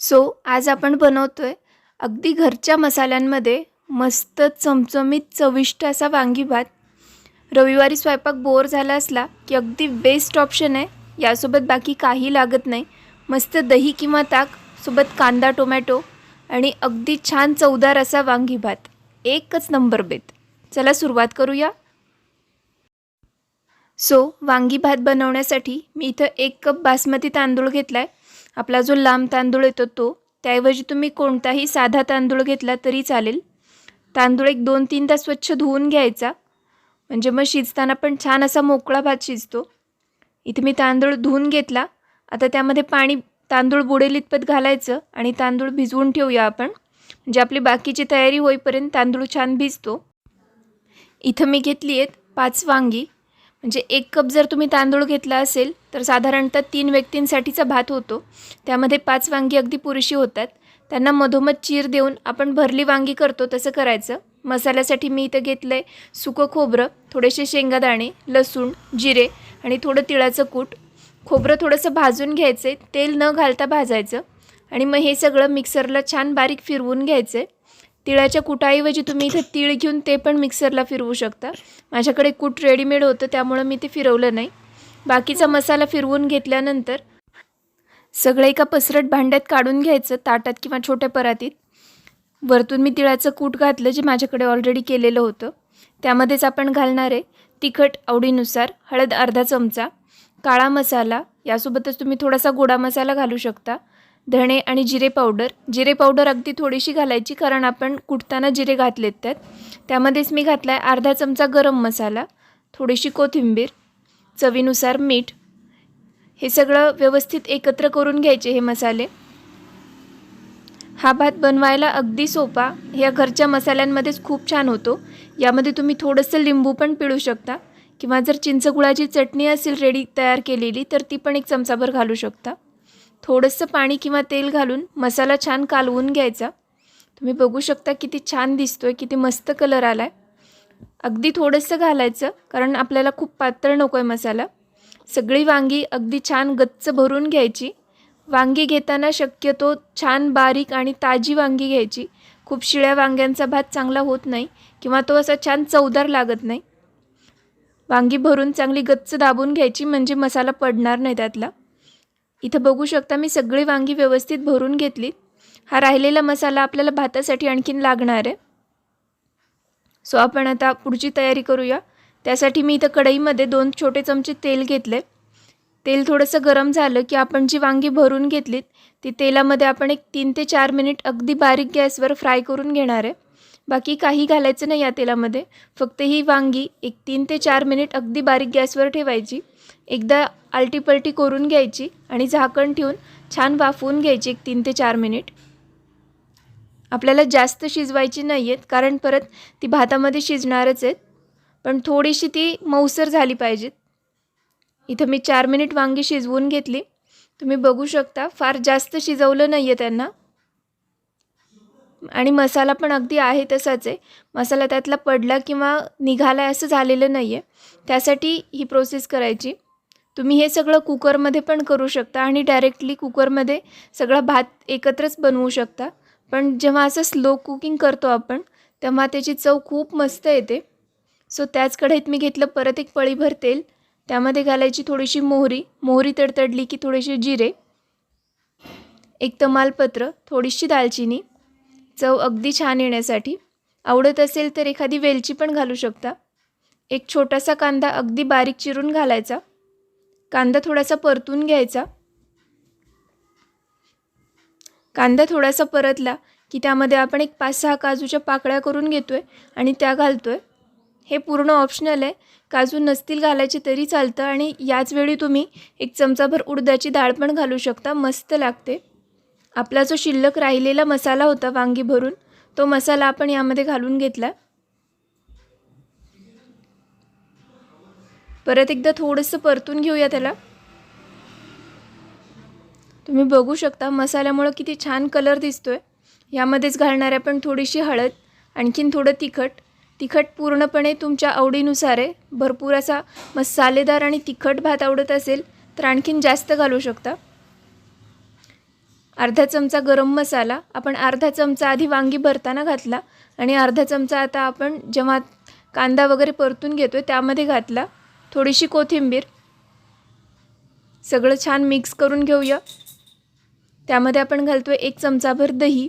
So आज आपण बनवतो आहे अगदी घरच्या मसाल्यांमध्ये मस्त चमचमीत चविष्ट असा वांगी भात. रविवारी स्वयंपाक बोर झाला असला की अगदी बेस्ट ऑप्शन आहे. यासोबत बाकी काही लागत नाही. मस्त दही किंवा ताक सोबत कांदा टोमॅटो आणि अगदी छान चवदार असा वांगी भात. एकच नंबर बेत. चला सुरुवात करूया. सो वांगी भात बनवण्यासाठी मी इथं एक कप बासमती तांदूळ घेतला आहे आपला जो लांब तांदूळ येतो तो त्याऐवजी तुम्ही कोणताही साधा तांदूळ घेतला तरी चालेल. तांदूळ एक दोन तीन तास स्वच्छ धुवून घ्यायचा. म्हणजे मग शिजताना पण छान असा मोकळा भात शिजतो. इथे मी तांदूळ धुवून घेतला. आता त्यामध्ये पाणी तांदूळ बुडेल इतपत घालायचं आणि तांदूळ भिजवून ठेवूया आपण. म्हणजे आपली बाकीची तयारी होईपर्यंत तांदूळ छान भिजतो. इथं मी घेतली आहेत पाच वांगी. म्हणजे एक कप जर तुम्ही तांदूळ घेतला असेल तर साधारणतः तीन व्यक्तींसाठीचा भात होतो. त्यामध्ये पाच वांगी अगदी पुरेशी होतात. त्यांना मधोमध चीर देऊन आपण भरली वांगी करतो तसं करायचं. मसाल्यासाठी मी इथं घेतलं आहे सुकं खोबरं थोडेसे शेंगादाणे लसूण जिरे आणि थोडं तिळाचं कूट. खोबरं थोडंसं भाजून घ्यायचं आहे तेल न घालता भाजायचं आणि मग हे सगळं मिक्सरला छान बारीक फिरवून घ्यायचं आहे तिळाच्या कुटाऐवजी तुम्ही इथं तीळ घेऊन ते पण मिक्सरला फिरवू शकता. माझ्याकडे कूट रेडीमेड होतं त्यामुळं मी ते फिरवलं नाही. बाकीचा मसाला फिरवून घेतल्यानंतर सगळं एका पसरट भांड्यात काढून घ्यायचं ताटात किंवा छोट्या परातीत. वरतून मी तिळाचं कूट घातलं जे माझ्याकडे ऑलरेडी केलेलं होतं. त्यामध्येच आपण घालणार आहे तिखट आवडीनुसार हळद अर्धा चमचा काळा मसाला यासोबतच तुम्ही थोडासा गोडा मसाला घालू शकता. धणे आणि जिरे पावडर. जिरे पावडर अगदी थोडीशी घालायची कारण आपण कुटताना जिरे घातलेत त्यात. त्यामध्येच मी घातला आहे अर्धा चमचा गरम मसाला थोडीशी कोथिंबीर चवीनुसार मीठ. हे सगळं व्यवस्थित एकत्र करून घ्यायचे हे मसाले. हा भात बनवायला अगदी सोपा. ह्या घरच्या मसाल्यांमध्येच खूप छान होतो. यामध्ये तुम्ही थोडंसं लिंबू पण पिळू शकता किंवा जर चिंचगुळाची चटणी असेल रेडी तयार केलेली तर ती पण एक चमचाभर घालू शकता. थोडंसं पाणी किंवा तेल घालून मसाला छान कालवून घ्यायचा. तुम्ही बघू शकता किती छान दिसतो आहे किती मस्त कलर आला आहे अगदी थोडंसं घालायचं कारण आपल्याला खूप पातळ नको आहे मसाला. सगळी वांगी अगदी छान गच्च भरून घ्यायची. वांगी घेताना शक्यतो छान बारीक आणि ताजी वांगी घ्यायची. खूप शिळ्या वांग्यांचा भात चांगला होत नाही किंवा तो असा छान चवदार लागत नाही. वांगी भरून चांगली गच्च दाबून घ्यायची म्हणजे मसाला पडणार नाही त्यातला. इथं बघू शकता मी सगळी वांगी व्यवस्थित भरून घेतली. हा राहिलेला मसाला आपल्याला भातासाठी आणखीन लागणार आहे. सो आपण आता पुढची तयारी करूया. त्यासाठी मी इथं कढईमध्ये दोन छोटे चमचे तेल घेतले. तेल थोडंसं गरम झालं की आपण जी वांगी भरून घेतलीत ती तेलामध्ये आपण एक तीन ते चार मिनिट अगदी बारीक गॅसवर फ्राय करून घेणार आहे. बाकी काही घालायचं नाही या तेलामध्ये. फक्त ही वांगी एक तीन ते चार मिनिट अगदी बारीक गॅसवर ठेवायची. एकदा आलटीपलटी करून घ्यायची आणि झाकण ठेवून छान वाफवून घ्यायची एक तीन ते चार मिनिट. आपल्याला जास्त शिजवायची नाही आहेत कारण परत ती भातामध्ये शिजणारच आहेत. पण थोडीशी ती मऊसर झाली पाहिजेत. इथं मी चार मिनिट वांगी शिजवून घेतली. तुम्ही बघू शकता फार जास्त शिजवलं नाही आहे त्यांना. आणि मसाला पण अगदी आहे तसाच. आहे मसाला त्यातला पडला किंवा निघाला असं झालेलं नाही आहे त्यासाठी ही प्रोसेस करायची. तुम्ही हे सगळं कुकरमध्ये पण करू शकता आणि डायरेक्टली कुकरमध्ये सगळा भात एकत्रच बनवू शकता. पण जेव्हा असं स्लो कुकिंग करतो आपण तेव्हा त्याची चव खूप मस्त येते. सो त्याच कढईत मी घेतलं परत एक पळीभर तेल. त्यामध्ये घालायची थोडीशी मोहरी. मोहरी तडतडली की थोडेसे जिरे. एक तमालपत्र थोडीशी दालचिनी. चव अगदी छान येण्यासाठी. आवडत असेल तर एखादी वेलची पण घालू शकता. एक छोटासा कांदा अगदी बारीक चिरून घालायचा. कांदा थोडासा परतून घ्यायचा. कांदा थोडासा परतला की त्यामध्ये आपण एक पाच सहा काजूच्या पाकळ्या करून घेतो आहे आणि त्या घालतो आहे हे पूर्ण ऑप्शनल आहे. काजू नसतील घालायचे तरी चालतं आणि याच वेळी तुम्ही एक चमचाभर उडदाची डाळ पण घालू शकता. मस्त लागते. आपला जो शिल्लक राहिलेला मसाला होता वांगी भरून तो मसाला आपण यामध्ये घालून घेतला. परत एकदा थोडंसं परतून घेऊया त्याला. तुम्ही बघू शकता मसाल्यामुळं किती छान कलर दिसतोय. यामध्येच घालणार आपण थोडीशी हळद आणखीन थोडं तिखट. तिखट पूर्णपणे तुमच्या आवडीनुसार आहे भरपूर असा मसालेदार आणि तिखट भात आवडत असेल तर आणखीन जास्त घालू शकता. अर्धा चमचा गरम मसाला आपण अर्धा चमचा आधी वांगी भरताना घातला आणि अर्धा चमचा आता आपण जेव्हा कांदा वगैरे परतून घेतो आहे त्यामध्ये घातला थोडीशी कोथिंबीर. सगळं छान मिक्स करून घेऊया. त्यामध्ये आपण घालतो आहे एक चमचाभर दही.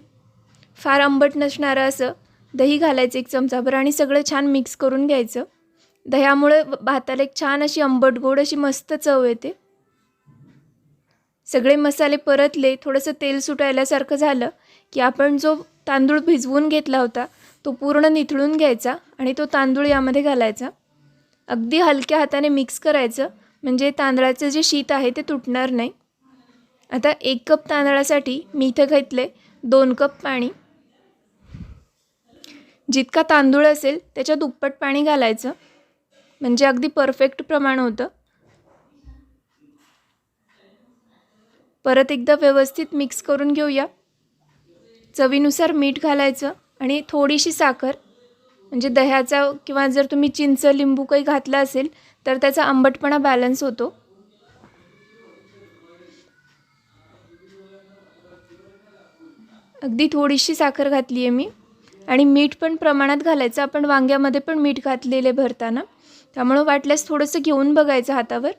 फार आंबट नसणारं असं. दही घालायचं एक चमचाभर आणि सगळं छान मिक्स करून घ्यायचं. दह्यामुळे भाताला एक छान अशी आंबट गोड अशी मस्त चव येते. सगळे मसाले परतले थोडंसं तेल सुटायल्यासारखं झालं की आपण जो तांदूळ भिजवून घेतला होता तो पूर्ण निथळून घ्यायचा आणि तो तांदूळ यामध्ये घालायचा. अगदी हलक्या हाताने मिक्स करायचं म्हणजे तांदळाचं जे शीत आहे ते तुटणार नाही. आता एक कप तांदळासाठी मी इथं घेतले दोन कप पाणी. जितका तांदूळ असेल त्याच्या दुप्पट पाणी घालायचं. म्हणजे अगदी परफेक्ट प्रमाण होतं. परत एकदा व्यवस्थित मिक्स करून घेऊया. चवीनुसार मीठ घालायचं आणि थोडीशी साखर म्हणजे दह्याचा किंवा जर तुम्ही चिंच लिंबू काही घातला असेल तर त्याचा आंबटपणा बॅलन्स होतो. अगदी थोडीशी साखर घातली आहे मी. आणि मीठ पण प्रमाणात घालायचं. आपण वांग्यामध्ये पण मीठ घातलेले भरताना. त्यामुळं वाटल्यास थोडंसं घेऊन बघायचं हातावर.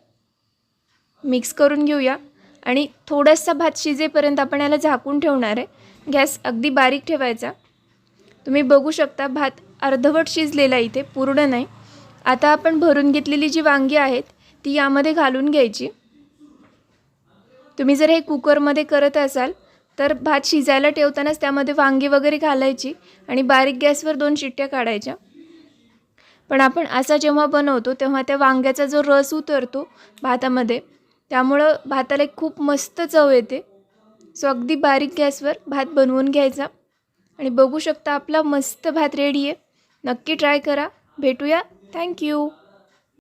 मिक्स करून घेऊया. आणि थोडासा भात शिजेपर्यंत आपण याला झाकून ठेवणार आहे. गॅस अगदी बारीक ठेवायचा. तुम्ही बघू शकता भात अर्धवट शिजलेला इथे पूर्ण नाही. आता आपण भरून घेतलेली जी वांगी आहेत ती यामध्ये घालून घ्यायची. तुम्ही जर हे कुकरमध्ये करत असाल तर भात शिजायला ठेवतानाच त्यामध्ये वांगी वगैरे घालायची आणि बारीक गॅसवर दोन शिट्ट्या काढायच्या. पण आपण असा जेव्हा बनवतो तेव्हा त्या वांग्याचा जो रस उतरतो भातामध्ये त्यामुळं भाताला एक खूप मस्त चव येते. सो अगदी बारीक गॅसवर भात बनवून घ्यायचा. आणि बघू शकता आपला मस्त भात रेडी आहे. नक्की ट्राय करा. भेटूया. थँक्यू